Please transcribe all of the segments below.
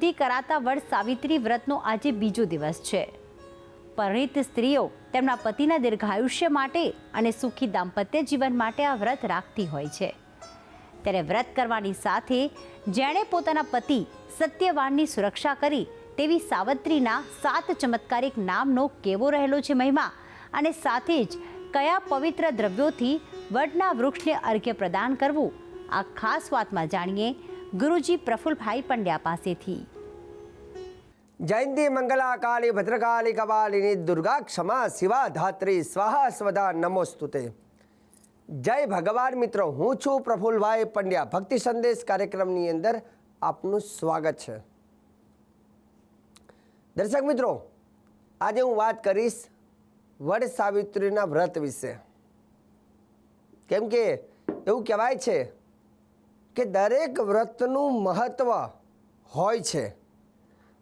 સુધી કરાતા વડ સાવિત્રી વ્રતનો આજે બીજો દિવસ છે. પરિણીત સ્ત્રીઓ તેમના પતિના દીર્ઘાયુષ્ય માટે અને સુખી દાંપત્ય જીવન માટે આ વ્રત રાખતી હોય છે. ત્યારે વ્રત કરવાની સાથે જેણે પોતાના પતિ સત્યવાનની સુરક્ષા કરી તેવી સાવત્રીના સાત ચમત્કારિક નામનો કેવો રહેલો છે મહિમા અને સાથે જ કયા પવિત્ર દ્રવ્યોથી વડના વૃક્ષને અર્ઘ્ય પ્રદાન કરવું, આ ખાસ વાતમાં જાણીએ ગુરુજી પ્રફુલભાઈ પંડ્યા પાસેથી. મંગલા કાળી ભદ્રકાળી કપાલિની દુર્ગા ક્ષમા શિવા ધાત્રી સ્વાહા સ્વદા જય ભગવાન મિત્રો હું છું પ્રફુલભાઈ પંડ્યા ભક્તિ સંદેશ કાર્યક્રમની અંદર આપનું સ્વાગત છે દર્શક મિત્રો આજે હું વાત કરીશ વડ સાવિત્રીના વ્રત વિશે કેમ કે એવું કહેવાય છે કે દરેક વ્રતનું મહત્ત્વ હોય છે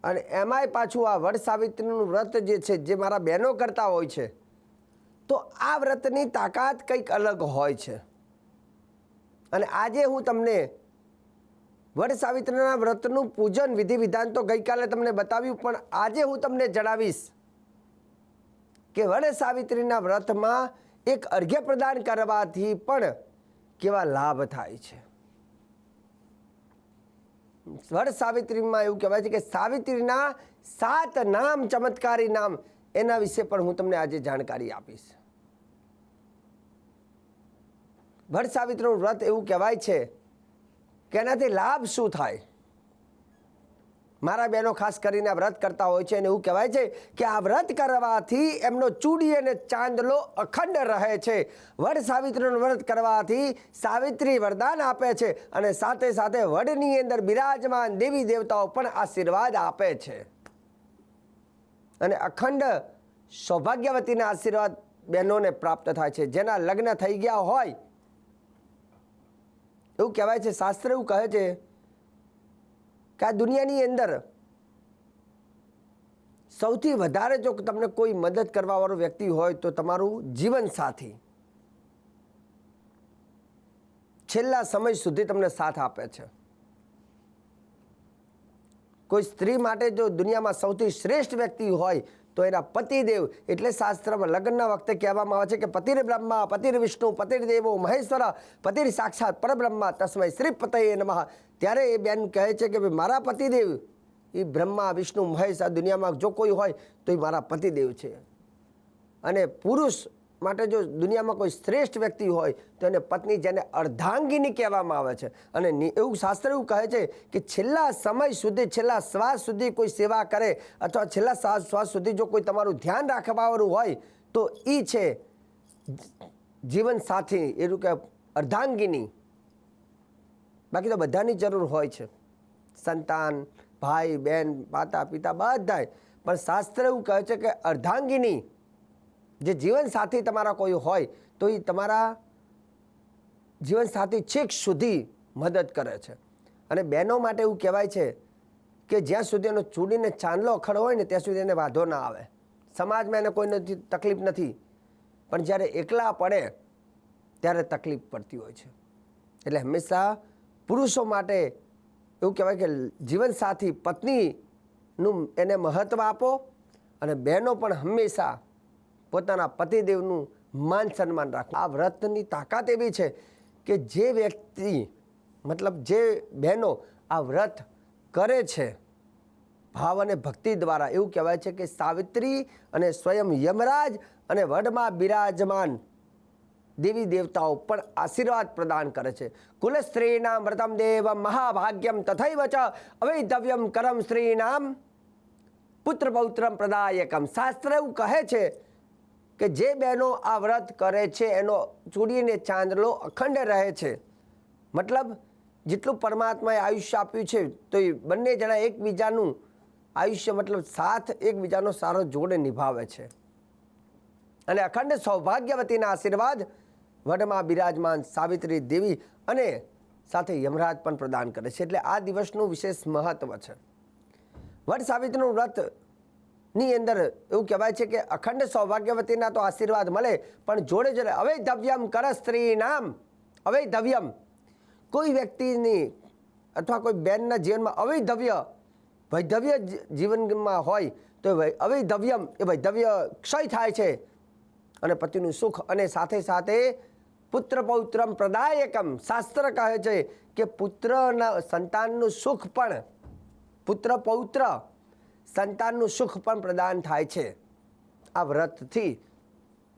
અને એમાંય પાછું આ વડ સાવિત્રીનું વ્રત જે છે, જે મારા બહેનો કરતા હોય છે, તો આ વ્રતની તાકાત કંઈક અલગ હોય છે. અને આજે હું તમને વડ સાવિત્રીના વ્રતનું પૂજન વિધિ વિધાન તો ગઈકાલે તમને બતાવ્યું, પણ આજે હું તમને જણાવીશ કે વડ સાવિત્રીના વ્રતમાં એક અર્ઘ્ય પ્રદાન કરવાથી પણ કેવા લાભ થાય છે. વડ સાવિત્રીમાં એવું કહેવાય છે કે સાવિત્રીના સાત નામ, ચમત્કારી નામ એના વિશે પણ હું તમને આજે જાણકારી આપીશ. વડ સાવિત્રીનું વ્રત એવું કહેવાય છે કે એનાથી લાભ શું થાય? મારા બહેનો ખાસ કરીને વ્રત કરતા હોય છે અને એવું કહેવાય છે કે આ વ્રત કરવાથી એમનો ચૂડી અને ચાંદલો અખંડ રહે છે. વડ સાવિત્રીનું વ્રત કરવાથી સાવિત્રી વરદાન આપે છે અને સાથે સાથે વડની અંદર બિરાજમાન દેવી દેવતાઓ પણ આશીર્વાદ આપે છે. અને અખંડ સૌભાગ્યવતીના આશીર્વાદ બહેનોને પ્રાપ્ત થાય છે. જેના લગ્ન થઈ ગયા હોય, એવું કહેવાય છે, શાસ્ત્ર એવું કહે છે કે આ દુનિયાની અંદર સૌથી વધારે જો તમને કોઈ મદદ કરવાવાળો વ્યક્તિ હોય તો તમારું જીવન સાથી છેલ્લા સમય સુધી તમને સાથ આપે છે. કોઈ સ્ત્રી માટે જો દુનિયામાં સૌથી શ્રેષ્ઠ વ્યક્તિ હોય, તો એના પતિદેવ, એટલે શાસ્ત્રમાં લગ્નના વખતે કહેવામાં આવે છે કે પતિર બ્રહ્મા, પતિર વિષ્ણુ, પતિર દેવો, મહેશ્વર, પતિર સાક્ષાત પરબ્રહ્મા તસ્મય શ્રી પતયે નમઃ. ત્યારે એ બેન કહે છે કે ભાઈ, મારા પતિદેવ એ બ્રહ્મા, વિષ્ણુ, મહેશ આ દુનિયામાં જો કોઈ હોય, તો એ મારા પતિદેવ છે. અને પુરુષ માટે જો દુનિયામાં કોઈ શ્રેષ્ઠ વ્યક્તિ હોય, તો એને પત્ની જેને અર્ધાંગીની કહેવામાં આવે છે. અને એવું શાસ્ત્ર એવું કહે છે કે છેલ્લા સમય સુધી, છેલ્લા શ્વાસ સુધી કોઈ સેવા કરે અથવા છેલ્લા શ્વાસ શ્વાસ સુધી જો કોઈ તમારું ધ્યાન રાખવાવાળું હોય, તો એ છે જીવનસાથી એવું કે અર્ધાંગીની. બાકી તો બધાની જરૂર હોય છે. સંતાન, ભાઈ બહેન માતા, પિતા, બધાય. પણ શાસ્ત્ર એવું કહે છે કે અર્ધાંગીની જે જીવનસાથી તમારા કોઈ હોય, તો એ તમારા જીવનસાથી છેક સુધી મદદ કરે છે. અને બહેનો માટે એવું કહેવાય છે કે જ્યાં સુધી એનો ચૂડીને ચાંદલો અખડ હોય ને, ત્યાં સુધી એને વાંધો ના આવે. સમાજમાં એને કોઈ નથી તકલીફ નથી. પણ જ્યારે એકલા પડે, ત્યારે તકલીફ પડતી હોય છે. એટલે હંમેશા પુરુષો માટે એવું કહેવાય કે જીવનસાથી પત્નીનું એને મહત્ત્વ આપો અને બહેનો પણ હંમેશા પોતાના પતિદેવનું માન સન્માન રાખવું. આ વ્રતની તાકાત એવી છે કે જે વ્યક્તિ, મતલબ જે બહેનો આ વ્રત કરે છે, ભાવ અને ભક્તિ દ્વારા, એવું કહેવાય છે કે સાવિત્રી અને સ્વયં યમરાજ અને વડમાં બિરાજમાન દેવી દેવતાઓ પણ આશીર્વાદ પ્રદાન કરે છે. કુલ વ્રતમ દેવ મહાભાગ્યમ તથૈવ ચ અવૈધવ્યમ કરમ સ્ત્રીનામ પુત્ર પૌત્રમ પ્રદાયકમ. શાસ્ત્ર એવું કહે છે કે જે બહેનો આ વ્રત કરે છે, એનો ચૂડીને ચાંદલો અખંડ રહે છે. મતલબ, જેટલું પરમાત્માએ આયુષ્ય આપ્યું છે, તો એ બંને જણા એકબીજાનું આયુષ્ય, મતલબ સાથ એકબીજાનો સારો જોડે નિભાવે છે. અને અખંડ સૌભાગ્યવતીના આશીર્વાદ વડમાં બિરાજમાન સાવિત્રી દેવી અને સાથે યમરાજ પણ પ્રદાન કરે છે. એટલે આ દિવસનું વિશેષ મહત્વ છે. વડ સાવિત્રીનું વ્રત ની અંદર એવું કહેવાય છે કે અખંડ સૌભાગ્યવતીના તો આશીર્વાદ મળે, પણ જોડે જોડે અવૈધવ્યમ કર સ્ત્રી નામ અવૈધવ્યમ. કોઈ વ્યક્તિની અથવા કોઈ બેનના જીવનમાં અવૈધવ્ય, વૈધવ્ય જીવનમાં હોય, તો અવૈધવ્યમ એ વૈધવ્ય ક્ષય થાય છે. અને પતિનું સુખ અને સાથે સાથે પુત્ર પૌત્રમ પ્રદાયકમ. શાસ્ત્ર કહે છે કે પુત્રના સંતાનનું સુખ પણ પુત્ર પૌત્ર સંતાનનું સુખ પણ પ્રદાન થાય છે. આ વ્રતથી,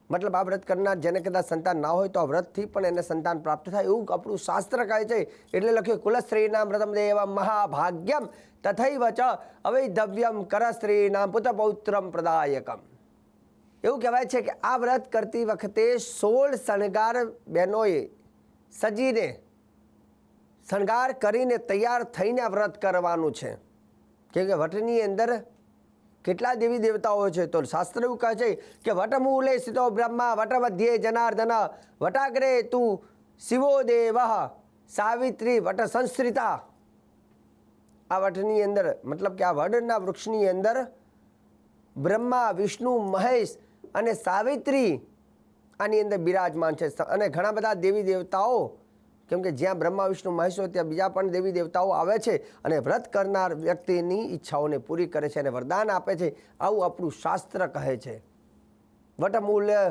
મતલબ આ વ્રત કરનાર જેને કદાચ સંતાન ના હોય તો આ વ્રતથી પણ એને સંતાન પ્રાપ્ત થાય એવું આપણું શાસ્ત્ર કહે છે. એટલે લખ્યું, કુલસ્ત્રીનામ વ્રતમ દેવા મહાભાગ્યમ તથૈવ ચ અવૈધવ્યમ કરસ્ત્રીનામ પુત્ર પૌત્રમ પ્રદાયકમ. એવું કહેવાય છે કે આ વ્રત કરતી વખતે સોળ શણગાર બહેનોએ સજીને શણગાર કરીને તૈયાર થઈને આ વ્રત કરવાનું છે. કેમ કે વટની અંદર કેટલા દેવી દેવતાઓ છે? તો શાસ્ત્ર એવું કહે છે કે વટમૂલે સ્થિતો બ્રહ્મા વટ મધ્યે જનાર્દન, વટાગ્રે તું શિવો દેવ સાવિત્રી વટ સંસ્કૃતા આ વટની અંદર, મતલબ કે આ વડના વૃક્ષની અંદર બ્રહ્મા, વિષ્ણુ, મહેશ અને સાવિત્રી આની અંદર બિરાજમાન છે. અને ઘણા બધા દેવી દેવતાઓ કેમ કે જ્યાં બ્રહ્મા, વિષ્ણુ મહેશ ત્યાં બીજા પણ દેવી દેવતાઓ આવે છે અને વ્રત કરનાર વ્યક્તિની ઈચ્છાઓને પૂરી કરે છે અને વરદાન આપે છે, આવું આપણું શાસ્ત્ર કહે છે. વટમૂલ્ય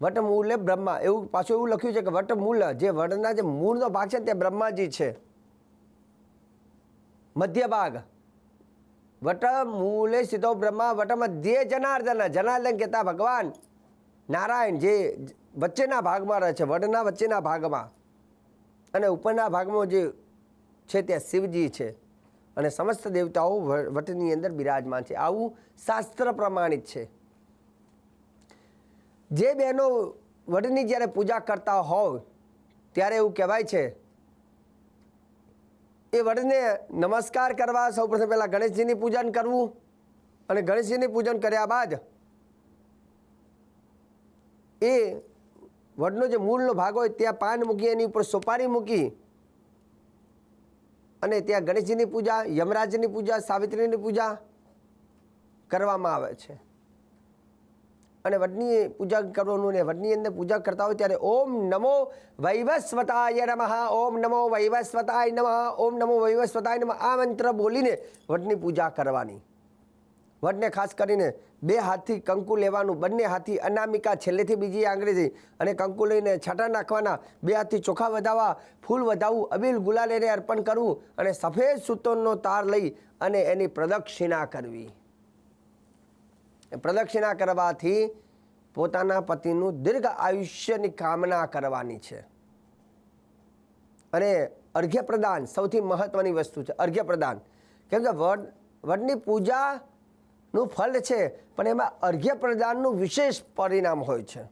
વટમૂલ્ય બ્રહ્મા, એવું પાછું એવું લખ્યું છે કે વટમૂલ જે વડના જે મૂળનો ભાગ છે તે બ્રહ્માજી છે. મધ્ય ભાગ વટમૂલે સીધો બ્રહ્મા વટ મધ્યે જનાર્દન. જનાર્દન કહેતા ભગવાન. નારાયણ જે વચ્ચેના ભાગમાં રહે છે, વડના વચ્ચેના ભાગમાં. અને ઉપરના ભાગમાં જે છે ત્યાં શિવજી છે અને સમસ્ત દેવતાઓ વટની અંદર બિરાજમાન છે. આવું શાસ્ત્ર પ્રમાણિત છે. જે બહેનો વટની જ્યારે પૂજા કરતા હોય, ત્યારે એવું કહેવાય છે, એ વડને નમસ્કાર કરવા સૌપ્રથમ પહેલાં ગણેશજીની પૂજન કરવું અને ગણેશજીની પૂજન કર્યા બાદ એ વડનો જે મૂળનો ભાગ હોય ત્યાં પાન મૂકી, એની ઉપર સોપારી મૂકી અને ત્યાં ગણેશજીની પૂજા, યમરાજની પૂજા, સાવિત્રીની પૂજા કરવામાં આવે છે. અને વડની પૂજા કરવાનું ને વડની અંદર પૂજા કરતા હોય ત્યારે ઓમ નમો વૈવસ્વતાય નમઃ, ઓમ નમો વૈવસ્વતાય નમઃ, ઓમ નમો વૈવસ્વતાય નમઃ આ મંત્ર બોલીને વડની પૂજા કરવાની. વડને ખાસ કરીને બે હાથથી કંકુ લેવાનું, બંને હાથથી અનામિકા, છેલ્લેથી બીજી આંગળીથી. અને કંકુ લઈને છાંટા નાખવાના, બે હાથથી ચોખા વધાવવા, ફૂલ વધાવવું અબીલ ગુલાલેને અર્પણ કરવું અને સફેદ સૂતરનો તાર લઈ અને એની પ્રદક્ષિણા કરવી. પ્રદક્ષિણા કરવાથી પોતાના પતિનું દીર્ઘ આયુષ્યની કામના કરવાની છે. અને અર્ઘ્ય પ્રદાન સૌથી મહત્વની વસ્તુ છે અર્ઘ્ય પ્રદાન કેમ કે વડ, વડની પૂજાનું ફળ છે, પણ એમાં અર્ઘ્ય પ્રદાનનું વિશેષ પરિણામ હોય છે.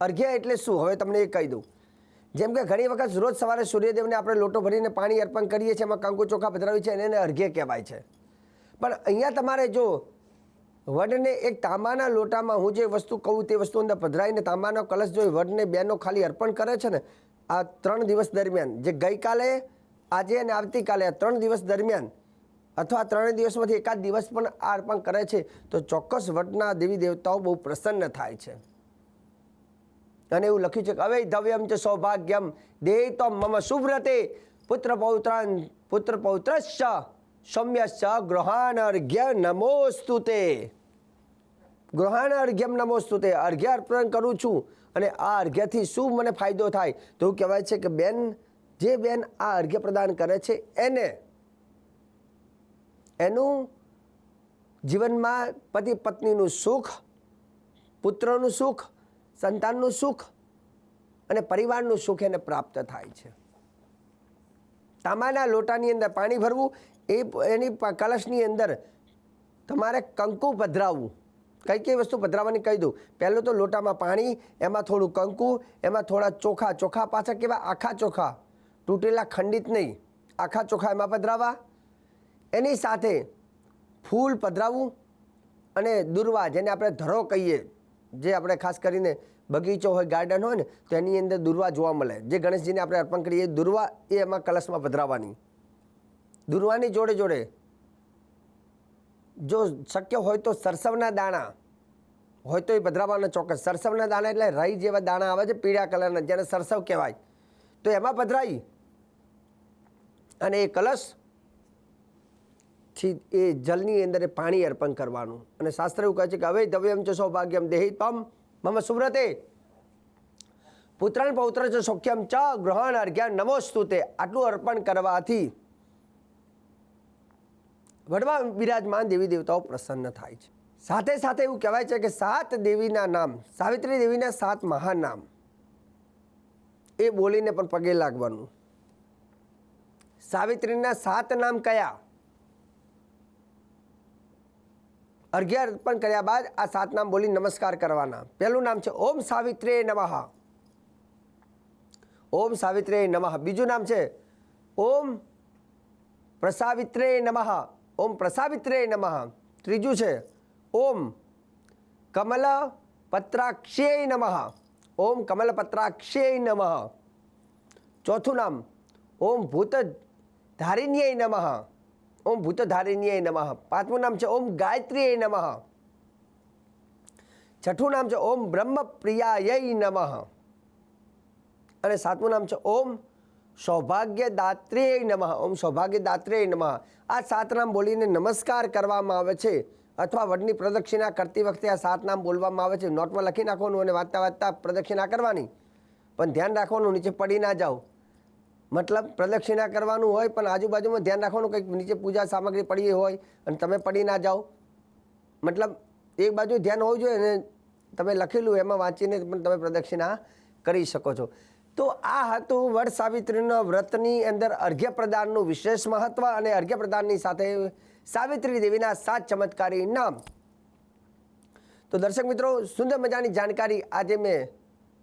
અર્ઘ્ય એટલે શું? હવે તમને એ કહી દઉં. જેમ કે ઘણી વખત રોજ સવારે સૂર્યદેવને આપણે લોટો ભરીને પાણી અર્પણ કરીએ છીએ, એમાં કંકુ ચોખા પધરાવી છે એને અર્ઘ્ય કહેવાય છે. પણ અહીંયા તમારે જો વડને એક તાંબાના લોટામાં, હું જે વસ્તુ કહું તે વસ્તુ અંદર પધરાઈને તાંબાનો કલશ જો વડને બેનો ખાલી અર્પણ કરે છે ને, આ ત્રણ દિવસ દરમિયાન, જે ગઈકાલે, આજે અને આવતીકાલે આ ત્રણ દિવસ દરમિયાન અથવા ત્રણેય દિવસમાંથી એકાદ દિવસ પણ આ અર્પણ કરે છે, તો ચોક્કસ વટના દેવી દેવતાઓ બહુ પ્રસન્ન થાય છે. અને એવું લખ્યું છે કે અવૈધવ્યમ ચ સૌભાગ્યમ દેતો મમ સુવ્રતે પુત્ર પૌત્રાન, પુત્ર પૌત્રશ્ચ સૌમ્યશ્ચ ગૃહાન અર્ઘ્ય નમોસ્તુ તે. ગૃહાન અર્ઘ્યમ નમોસ્તુ તે, અર્ઘ્ય અર્પણ કરું છું અને આ અર્ઘ્યથી શું મને ફાયદો થાય? તો એવું કહેવાય છે કે બેન, જે બેન આ અર્ઘ્ય પ્રદાન કરે છે, એને એનું જીવનમાં પતિ પત્નીનું સુખ, પુત્રનું સુખ, સંતાનનું સુખ અને પરિવારનું સુખ એને પ્રાપ્ત થાય છે. તાંબાના લોટાની અંદર પાણી ભરવું, એ એની કલશની અંદર તમારે કંકુ પધરાવવું. કઈ કઈ વસ્તુ પધરાવવાની કહી દઉં? પહેલું તો લોટામાં પાણી, એમાં થોડું કંકુ, એમાં થોડા ચોખા ચોખા પાછા કેવા? આખા ચોખા. તૂટેલા ખંડિત નહીં. આખા ચોખા એમાં પધરાવા. એની સાથે ફૂલ પધરાવવું અને દુર્વા, જેને આપણે ધરો કહીએ, જે આપણે ખાસ કરીને બગીચો હોય, ગાર્ડન હોય ને, તો એની અંદર દુર્વા જોવા મળે. જે ગણેશજીને આપણે અર્પણ કરીએ, દુર્વા એ એમાં કલશમાં પધરાવવાની દુર્વાની જોડે જોડે જો શક્ય હોય તો સરસવના દાણા હોય તો એ પધરાવવાના ચોક્કસ. સરસવના દાણા એટલે રાઈ જેવા દાણા આવે છે, પીળા કલરના, જેને સરસવ કહેવાય. તો એમાં પધરાવી અને એ કલશ થી એ જલની અંદર પાણી અર્પણ કરવાનું. અને શાસ્ત્ર એવું કહે છે કે હવે દવ્યમ ચ સૌભાગ્યમ દેહી તમ મમ સુવ્રતે. પુત્રાન પૌત્ર ચ સૌખ્યમ ચ ગ્રહણ અર્ઘ્યા નમોસ્તુ તે. આટલું અર્પણ કરવાથી વડવા બિરાજમાન દેવી દેવતાઓ પ્રસન્ન થાય છે. સાથે સાથે એવું કહેવાય છે કે સાત દેવીના નામ, સાવિત્રી દેવીના સાત મહાન નામ, એ બોલીને પણ પગે લાગવાનું. સાવિત્રીના સાત નામ કયા? અર્ઘ્ય અર્પણ કર્યા બાદ આ સાત નામ બોલી નમસ્કાર કરવાના. પહેલું નામ છે ઓમ સાવિત્રે નમઃ. ઓમ સાવિત્રે નમઃ. બીજું નામ છે ઓમ પ્રસાવિત્રે નમઃ. ઓમ પ્રસાવિત્રે નમઃ. ત્રીજું છે ઓમ કમલ પત્રાક્ષેય નમઃ. ઓમ કમલ પત્રાક્ષેય નમઃ. ચોથું નામ ઓમ ભૂત ધારિણ્યય નમઃ. ઓમ ભૂતધારિણીય નમઃ. પાંચમું નામ છે ઓમ ગાયત્રીય નમઃ. છઠ્ઠું નામ છે ઓમ બ્રહ્મ પ્રિયાય નમઃ. અને સાતમું નામ છે ઓમ સૌભાગ્યદાત્રેય નમઃ. ઓમ સૌભાગ્ય દાત્રેય નમઃ. આ સાત નામ બોલીને નમસ્કાર કરવામાં આવે છે અથવા વડની પ્રદક્ષિણા કરતી વખતે આ સાત નામ બોલવામાં આવે છે. નોટમાં લખી નાખવાનું અને વાંચતા વાંચતા પ્રદક્ષિણા કરવાની. પણ ધ્યાન રાખવાનું, નીચે પડી ના જાઓ. મતલબ પ્રદક્ષિણા કરવાનું હોય, પણ આજુબાજુમાં ધ્યાન રાખવાનું કંઈક નીચે પૂજા સામગ્રી પડી હોય અને તમે પડી ના જાઓ. મતલબ એક બાજુ ધ્યાન હોવું જોઈએ અને તમે લખેલું એમાં વાંચીને પણ તમે પ્રદક્ષિણા કરી શકો છો. તો આ હતું વડ સાવિત્રીના વ્રતની અંદર અર્ઘ્ય પ્રદાનનું વિશેષ મહત્વ અને અર્ઘ્ય પ્રદાનની સાથે સાવિત્રી દેવીના સાત ચમત્કારી નામ. તો દર્શક મિત્રો, સુંદર મજાની જાણકારી આજે મેં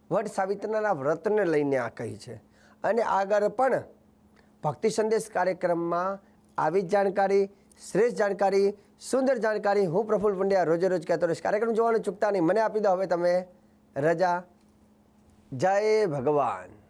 વડ સાવિત્રીના વ્રતને લઈને આ કહી છે. અને આગળ પણ ભક્તિ સંદેશ કાર્યક્રમમાં આવી જ જાણકારી, શ્રેષ્ઠ જાણકારી, સુંદર જાણકારી હું પ્રફુલ્લ પંડ્યા રોજે રોજ કહેતો રહીશ. કાર્યક્રમ જોવાનું ચૂકતા નહીં. મને આપી દો હવે તમે રજા. જય ભગવાન.